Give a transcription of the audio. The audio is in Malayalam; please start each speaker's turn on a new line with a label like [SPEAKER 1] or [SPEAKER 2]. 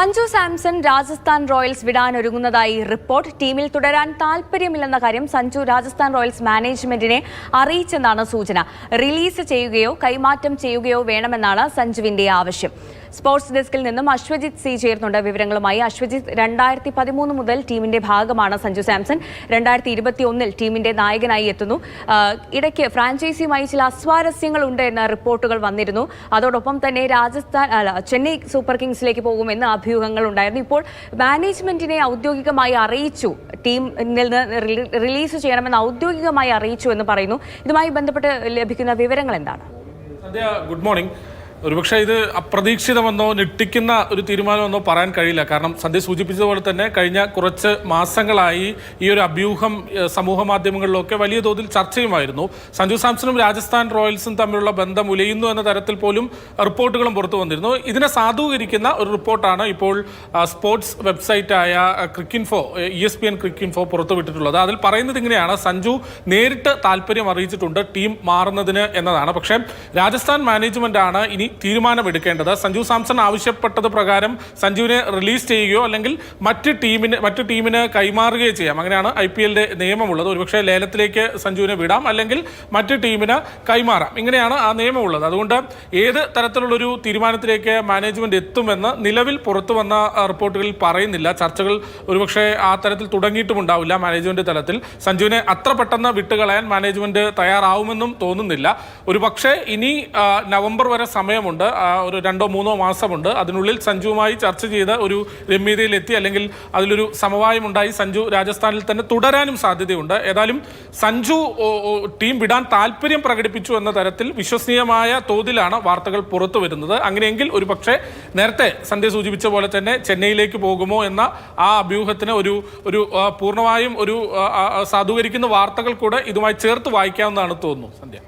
[SPEAKER 1] സഞ്ജു സാംസൺ രാജസ്ഥാൻ റോയൽസ് വിടാനൊരുങ്ങുന്നതായി റിപ്പോർട്ട്. ടീമിൽ തുടരാൻ താൽപ്പര്യമില്ലെന്ന കാര്യം സഞ്ജു രാജസ്ഥാൻ റോയൽസ് മാനേജ്മെന്റിനെ അറിയിച്ചെന്നാണ് സൂചന. റിലീസ് ചെയ്യുകയോ കൈമാറ്റം ചെയ്യുകയോ വേണമെന്നാണ് സഞ്ജുവിന്റെ ആവശ്യം. സ്പോർട്സ് ഡെസ്കിൽ നിന്നും അശ്വജിത് സി ചേർന്നുണ്ട് വിവരങ്ങളുമായി അശ്വജിത് രണ്ടായിരത്തി പതിമൂന്ന് മുതൽ ടീമിന്റെ ഭാഗമാണ് സഞ്ജു സാംസൺ. രണ്ടായിരത്തി ഇരുപത്തി ഒന്നിൽ ടീമിന്റെ നായകനായി എത്തുന്നു. ഇടയ്ക്ക് ഫ്രാഞ്ചൈസിയുമായി ചില അസ്വാരസ്യങ്ങൾ ഉണ്ട് എന്ന റിപ്പോർട്ടുകൾ വന്നിരുന്നു. അതോടൊപ്പം തന്നെ രാജസ്ഥാൻ അല്ല ചെന്നൈ സൂപ്പർ കിങ്സിലേക്ക് പോകുമെന്ന് അഭ്യൂഹങ്ങൾ ഉണ്ടായിരുന്നു. ഇപ്പോൾ മാനേജ്മെന്റിനെ ഔദ്യോഗികമായി അറിയിച്ചു. ടീമിൽ നിന്ന് റിലീസ് ചെയ്യണമെന്ന് ഔദ്യോഗികമായി അറിയിച്ചു എന്ന് പറയുന്നു. ഇതുമായി ബന്ധപ്പെട്ട് ലഭിക്കുന്ന വിവരങ്ങൾ എന്താണ്?
[SPEAKER 2] Good morning. ഒരുപക്ഷെ ഇത് അപ്രതീക്ഷിതമെന്നോ ഞെട്ടിക്കുന്ന ഒരു തീരുമാനമെന്നോ പറയാൻ കഴിയില്ല. കാരണം സന്ധ്യ സൂചിപ്പിച്ചതുപോലെ തന്നെ കഴിഞ്ഞ കുറച്ച് മാസങ്ങളായി ഈ ഒരു അഭ്യൂഹം സമൂഹ മാധ്യമങ്ങളിലൊക്കെ വലിയ തോതിൽ ചർച്ചയുമായിരുന്നു. സഞ്ജു സാംസണും രാജസ്ഥാൻ റോയൽസും തമ്മിലുള്ള ബന്ധം ഉലയുന്നു എന്ന തരത്തിൽ പോലും റിപ്പോർട്ടുകളും പുറത്തു വന്നിരുന്നു. ഇതിനെ സാധൂകരിക്കുന്ന ഒരു റിപ്പോർട്ടാണ് ഇപ്പോൾ sports വെബ്സൈറ്റായ Cricinfo E S P N Cricinfo പുറത്തുവിട്ടിട്ടുള്ളത്. അതിൽ പറയുന്നത് ഇങ്ങനെയാണ് സഞ്ജു നേരിട്ട് താല്പര്യം അറിയിച്ചിട്ടുണ്ട് ടീം മാറുന്നതിന് എന്നതാണ്. പക്ഷേ രാജസ്ഥാൻ മാനേജ്മെന്റ് ആണ് ഇനി തീരുമാനമെടുക്കേണ്ടത്. സഞ്ജു സാംസൺ ആവശ്യപ്പെട്ടത് പ്രകാരം സഞ്ജുവിനെ റിലീസ് ചെയ്യുകയോ അല്ലെങ്കിൽ മറ്റ് ടീമിന് മറ്റു ടീമിന് കൈമാറുകയോ ചെയ്യാം. അങ്ങനെയാണ് ഐ പി എല്ലിന്റെ നിയമമുള്ളത്. ഒരുപക്ഷെ ലേലത്തിലേക്ക് സഞ്ജുവിനെ വിടാം അല്ലെങ്കിൽ മറ്റ് ടീമിന് കൈമാറാം. ഇങ്ങനെയാണ് ആ നിയമമുള്ളത്. അതുകൊണ്ട് ഏത് തരത്തിലുള്ളൊരു തീരുമാനത്തിലേക്ക് മാനേജ്മെന്റ് എത്തുമെന്ന് നിലവിൽ പുറത്തു വന്ന റിപ്പോർട്ടുകളിൽ പറയുന്നില്ല. ചർച്ചകൾ ഒരുപക്ഷെ ആ തരത്തിൽ തുടങ്ങിയിട്ടുമുണ്ടാവില്ല മാനേജ്മെന്റ് തലത്തിൽ. സഞ്ജുവിനെ അത്ര പെട്ടെന്ന് വിട്ടുകളയാൻ മാനേജ്മെന്റ് തയ്യാറാവുമെന്നും തോന്നുന്നില്ല. ഒരുപക്ഷേ ഇനി നവംബർ വരെ സമയമുണ്ട്. ആ, ഒരു രണ്ടോ മൂന്നോ മാസമുണ്ട്. അതിനുള്ളിൽ സഞ്ജുവുമായി ചർച്ച ചെയ്ത് ഒരു രമ്യതയിലെത്തി അല്ലെങ്കിൽ അതിലൊരു സമവായം ഉണ്ടായി സഞ്ജു രാജസ്ഥാനിൽ തന്നെ തുടരാനും സാധ്യതയുണ്ട്. ഏതായാലും സഞ്ജു ടീം വിടാൻ താല്പര്യം പ്രകടിപ്പിച്ചു എന്ന തരത്തിൽ വിശ്വസനീയമായ തോതിലാണ് വാർത്തകൾ പുറത്തു വരുന്നത്. അങ്ങനെയെങ്കിൽ ഒരു പക്ഷേ നേരത്തെ സന്ധ്യ സൂചിപ്പിച്ച പോലെ തന്നെ ചെന്നൈയിലേക്ക് പോകുമോ എന്ന ആ അഭ്യൂഹത്തിന് ഒരു ഒരു പൂർണമായും ഒരു സാധൂകരിക്കുന്ന വാർത്തകൾ കൂടെ ഇതുമായി ചേർത്ത് വായിക്കാവുന്നതാണ് തോന്നുന്നു സന്ധ്യ.